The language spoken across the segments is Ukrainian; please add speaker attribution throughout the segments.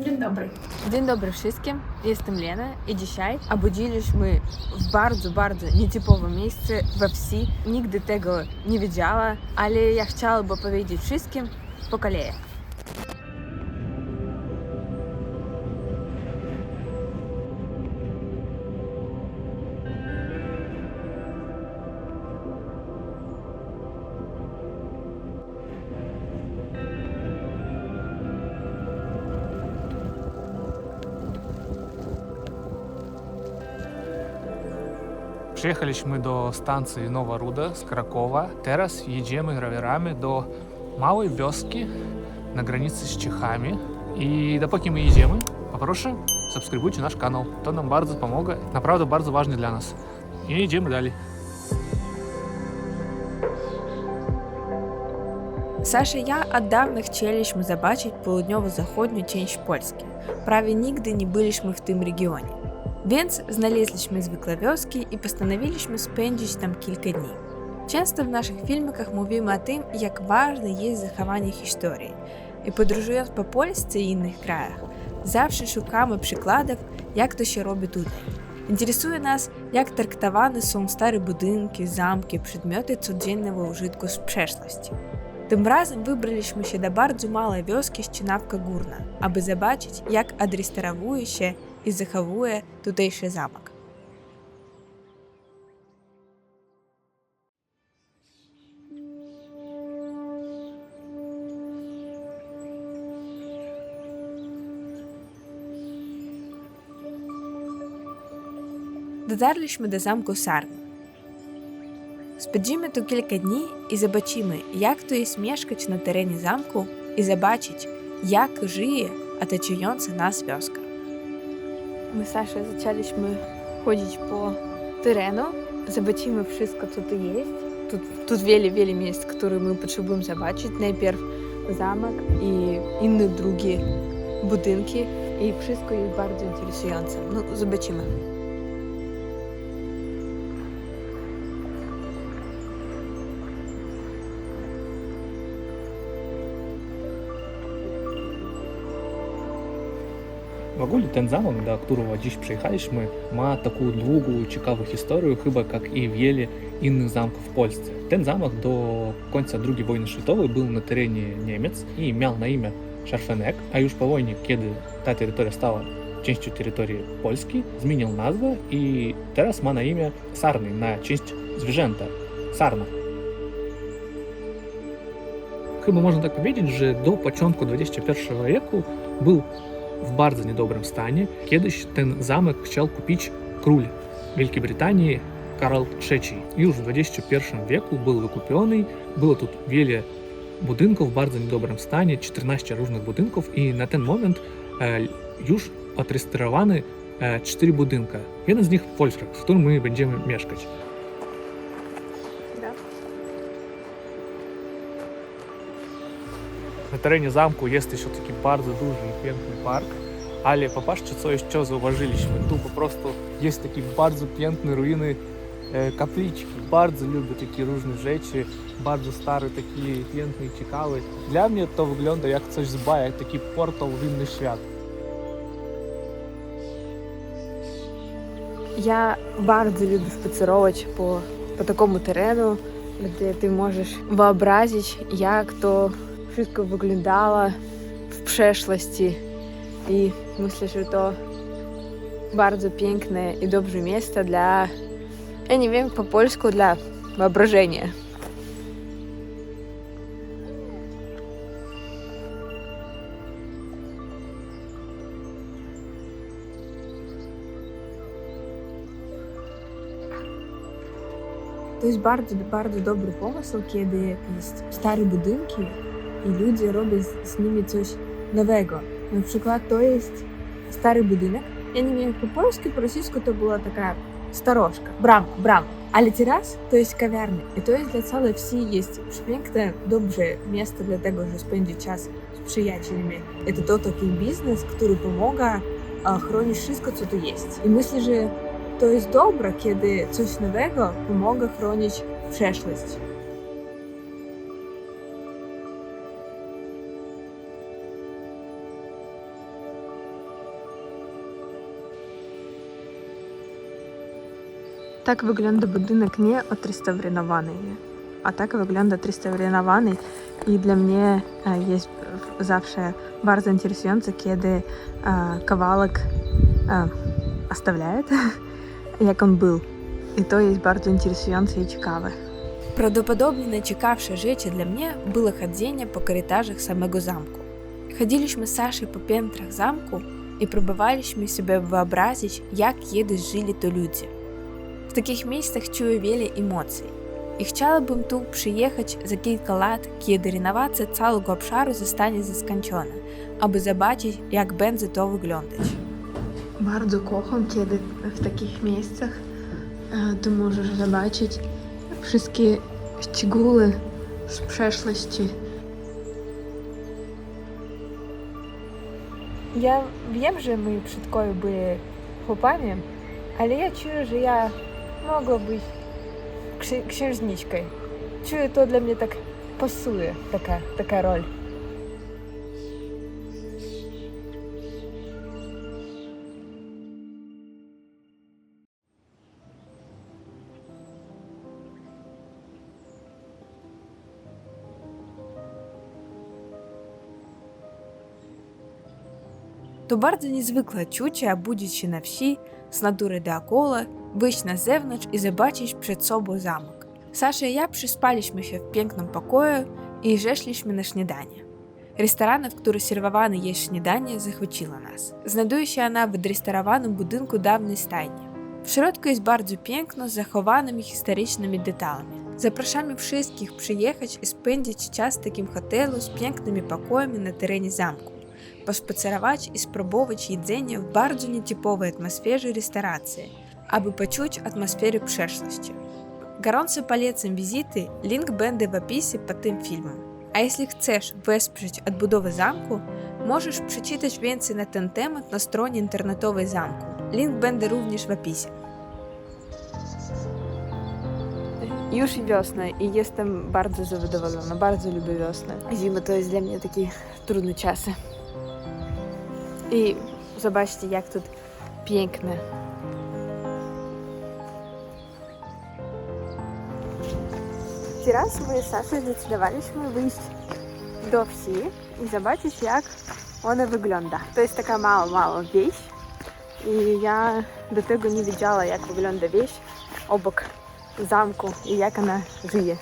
Speaker 1: Dzień dobry.
Speaker 2: Dzień dobry wszystkim, jestem Lena i dzisiaj obudziliśmy w bardzo, bardzo nietypowym miejscu we wsi. Nigdy tego nie widziała, ale ja chciałabym powiedzieć wszystkim po kolei.
Speaker 3: Приехали мы до станции Нова Руда с Кракова. Террас едем гравирами до малой вёски на границе с Чехами. И допоки мы едем, попрошу сабскрибуйте наш канал. То нам бардзо помога, направду бардзо важно для нас. И едем далее.
Speaker 4: Саша я ад давных челішмы забачыць паўднёва-заходнюю цень шпольскі. Праве нігды не былі ж мы в тым рэгіёне. Więc znaleźliśmy zwykłe wioski i postanowiliśmy spędzić tam kilka dni. Często w naszych filmikach mówimy o tym, jak ważne jest zachowanie historii. I podróżując po Polsce i innych krajach, zawsze szukamy przykładów, jak to się robi tutaj. Interesuje nas, jak traktowane są stare budynki, zamki, przedmioty codziennego użytku z przeszłości. Tym razem wybraliśmy się do bardzo małej wioski Szczynawka Górna, aby zobaczyć, jak odrestaurowuje się i zachowuje tutejszy zamek. Dotarliśmy do zamku Sarny. Spędzimy tu kilka dni i zobaczymy, jak to jest mieszkać na terenie zamku i zobaczyć, jak żyje otaczająca nas wioska.
Speaker 5: My z Saszą zaczęliśmy chodzić po terenu. Zobaczymy wszystko, co tu jest. Тут, тут wiele, wiele miejsc, które my potrzebujemy zobaczyć. Najpierw zamek i inne drugie budynki. I wszystko jest bardzo interesujące. No, zobaczymy.
Speaker 3: Баголі, ten замок, до которого dziś przyjechaliśmy, ma taką długą, ciekawą historię, chyba jak i wiele innych замков в Польске. Ten замок до końca II wojny światowej był na terenie Niemiec i miał na imię Szarfenek, a już po wojnie, kiedy ta terytoria stała częścią terytorii Polski, zmienił nazwę i teraz ma na imię Sarny, na część zwierzęta, Sarna. Chyba można tak powiedzieć, że do początku XXI wieku był в bardzo niedobrym stanie, kiedyś ten zamek chciał kupić król Wielkiej Brytanii Karol III. Już w 21 wieku był wykupiony, było tu wiele budynków w bardzo niedobrym stanie, 14 różnych budynków i na ten moment już odrestaurowane 4 budynki. Jeden z nich Wolfsburg, w którym my będziemy mieszkać. Na terenie zamku jest jeszcze taki bardzo duży i piękny park, ale popatrzcie, co jeszcze zauważyliśmy. Tu po prostu jest takie bardzo piękne ruiny kapliczki. Bardzo lubię takie różne rzeczy, bardzo stare, takie piękne i ciekawe. Dla mnie to wygląda jak coś z bajek, taki portal w inny świat.
Speaker 5: Я bardzo люблю spacerować po, po такому terenu, gdzie ty możesz wyobrazić, jak to wszystko wyglądało w przeszłości i myślę, że to bardzo piękne i dobre miejsce dla, ja nie wiem po polsku, dla wyobrażenia. To jest bardzo, bardzo dobry pomysł, kiedy jest stare budynki, i ludzie robią z, z nimi coś nowego. Na przykład to jest stary budynek. Ja nie wiem po polsku, po rosyjsku to była taka starożka, bram, bram. Ale teraz to jest kawiarnia i to jest dla całej wsi jest piękne, dobre miejsce dla tego, że spędzić czas z przyjaciółmi. To jest taki biznes, który pomaga chronić wszystko, co tu jest. I myślę, że to jest dobre, kiedy coś nowego pomaga chronić przeszłość. Так виглядає будинок не отреставрирований, а так виглядає отреставрирований. І для мене е, є завжди дуже інтересується, коли е, кавалок е, оставляють, як він був. И то есть bardzo интересуjące и цікаве.
Speaker 4: Правдоподобне найцікавше життя для мене було ходіння по коритажах самого замку. Ходили мы с Сашей по пентрах замку и пробовали себе вообразить, як єдись жили то люди. W takich miejscach czuję wiele emocji i chciałabym tu przyjechać za kilka lat, kiedy renowacja całego obszaru zostanie zaskończona, aby zobaczyć, jak będzie to wyglądać.
Speaker 5: Bardzo kocham, kiedy w takich miejscach e, możesz zobaczyć wszystkie szczegóły z przeszłości. Ja wiem, że moi przodkowie byli chłopami, ale ja czuję, że ja mogła być księżniczką. Czuję, to dla mnie tak pasuje, taka, taka rola.
Speaker 4: Тобардзе не звикла чуче, а будучи на всі, з натури деокола, выйść на зевнач и забачить przed собой замок. Саша и я приспаліśmy в пенкном покое и жешліśmy на снідання. Рестораны, в которые сервованы есть снідання, захватила нас. Знайдуючи она в адреставаном будинку давней стайні. В środku jest bardzo piękno z zachowanymi historycznymi detalami. Запрошаем wszystkich przyjechać i spędzić czas w takim hotelu z pięknymi pokojami na terenie паспацыраваць і спрабоўваць ядзенне ў бардзу нетыповай атмасферы рэстарацыі, абы пачуць атмасферу пшэчнасці. Гаронцы палецам візіты лінк-бэнды в апісе пад тым фільмам. А если chcesz веспрыць адбудовы замку, можаш прачытаць венцы на тэн тэмат на строне інтэрнатовай замку. Лінк-бэнды również в апісе.
Speaker 5: Już i wiosna i jestem bardzo zadowolona, bardzo lubię wiosnę. Zima to jest dla mnie taki trudny czas. I zobaczcie, jak tu piękne. Teraz my Sasze Saszą zdecydowaliśmy wyjść do wsi i zobaczyć, jak ona wygląda. To jest taka mała, mała wieś i ja do tego nie wiedziała, jak wygląda wieś obok zamku i jak ona żyje.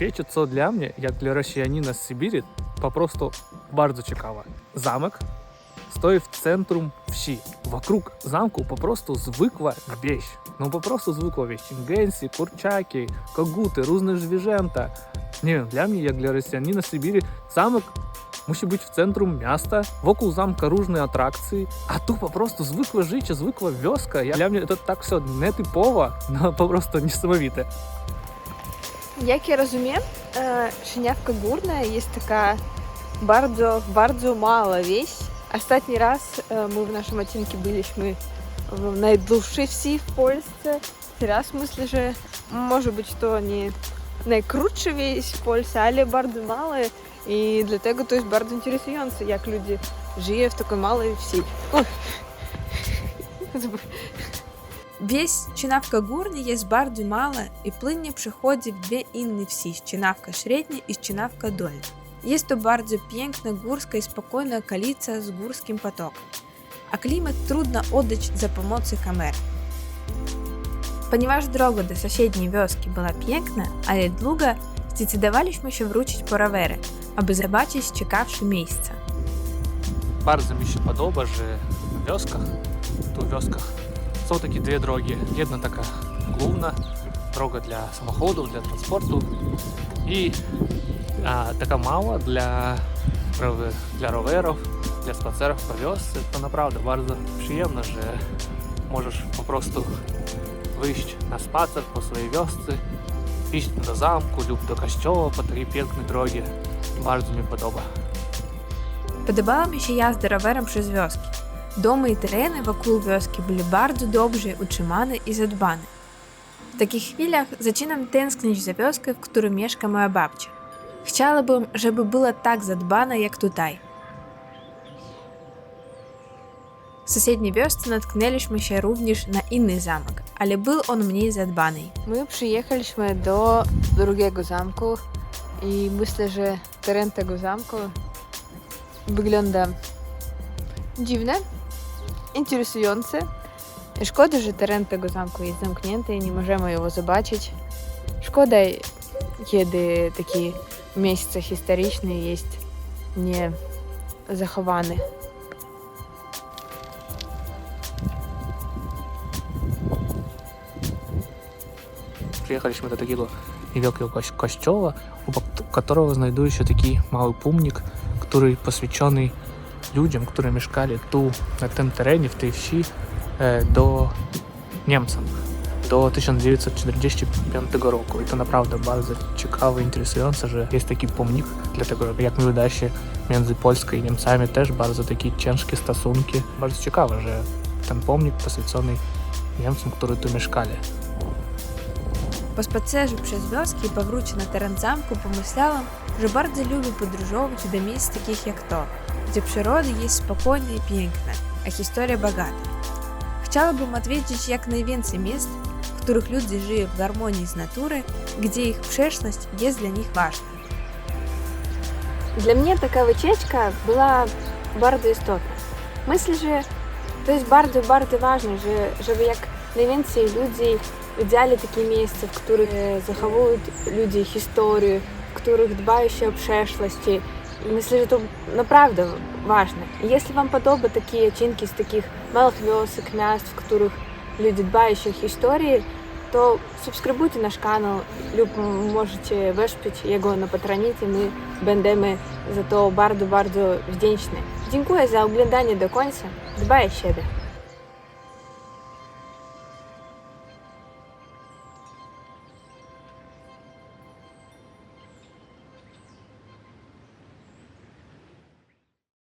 Speaker 3: Печі це для мене, як для росіянина з Сибірі, попросту дуже цікаво. Замок стоїть в центру всі. Вокруг замку попросту звикла вещь. Ну попросту звикла вещь. Інгенсі, курчаки, когути, різні жвіжента. Не, для мене, як для росіянина з Сибірі, замок мусить бути в центру міста, вокруг замка різні атракції, а тут попросту звикла життя, звикла вёска. Я, для мене це так все нетипово, але попросту несамовіте.
Speaker 5: Як я розумію, шинявка гурная есть такая bardzo, bardzo мало весь. Остатний раз мы в нашому оцінці були мы найдовші все в Польщі. Сейчас мислю, же, может быть, что они найкрутша весь в Польщі, але bardzo мало. и для того то есть, дуже інтересується, як люди живуть в такой малой всій.
Speaker 4: Весь чинавка гурні є бардю мала і плиння приходів дві інні всі – чинавка шредня і чинавка дольня. Есть то бардзо п'єнкна гурська і спокійна каліця з гурським потоком. А клімат трудно оддаць за помоцай камер. Ponieważ droga do sąsiedniej wioski była piękna, ale długa, zdecydowaliśmy się wrócić po rowery, aby zobaczyć ciekawsze miejsca.
Speaker 3: Bardzo mi się podoba, że w wioskach, tu w все-таки две дороги. Одна такая главная, дорога для самоходов, для транспорту. І а, така мала для для роверов, для спацеров по вёсце. Это направда bardzo przyjemно, że можеш попросту вийти на спацер по своїй вёсце, іти до замку, люб до костёла по такій п'єкній дорогі. Bardzo mi podoba.
Speaker 4: Podobała mi się jazda rowerem przez wioski. Доmy i tereny w wokół wioski były bardzo dobrze utrzymane i zadbane. W takich chwilach zaczynam tęsknić za wioskę, w której mieszka moja babcia. Chciałabym, żeby była tak zadbana jak tutaj. W sąsiedniej wiosce natknęliśmy się również na inny zamek, ale był on mniej zadbany.
Speaker 5: My przyjechaliśmy do drugiego zamku i myślę, że teren tego zamku wygląda dziwne, interesujący. Szkoda, że teren tego zamku jest zamknięty i nie możemy jego zobaczyć. Szkoda, kiedy takie miejsce historyczne jest nie zachowane.
Speaker 3: Приехали мы до такого великого костела, у которого знайду еще такой малый пумник, который посвященный людям, которые мешкали ту, на тем терені, в тій вші, до німцям до 1945 року. І це направда дуже цікаво і інтересуюче, що є такий помнік для того, як ми видачі між Польською і німцями теж дуже такі ciężkie стосунки. Дуже цікаво, що ten pomnik poświęcony Niemcom, którzy tu mieszkali.
Speaker 4: По спецежу через вёски і павручу на терен замку помисляла, що бардзо любі подорожовують до місць таких як то, где природа есть спокойна и пенькна, а история богата. Хотела бы ответить, як найвенце мест, в которых люди живут в гармонии с натурой, где их пшешность есть для них важна.
Speaker 5: Для меня такая вечечка была bardzo istotna. Myślę, że to jest bardzo, bardzo ważne, że, żeby jak najwięcej ludzi widzieli takie miejsca, w których zachowują ludzi historię, w których dbają się o przeszłości, если же это, важно. И вам подобают такие чинки з таких малых вёсок, мест, в которых люди дбающих истории, то субскрибуйте наш канал, люб можете вешпіти його на патроніті, ми будемо за то дуже-дуже вдячні. Дякую за оглядання до кінця. Дбай себе!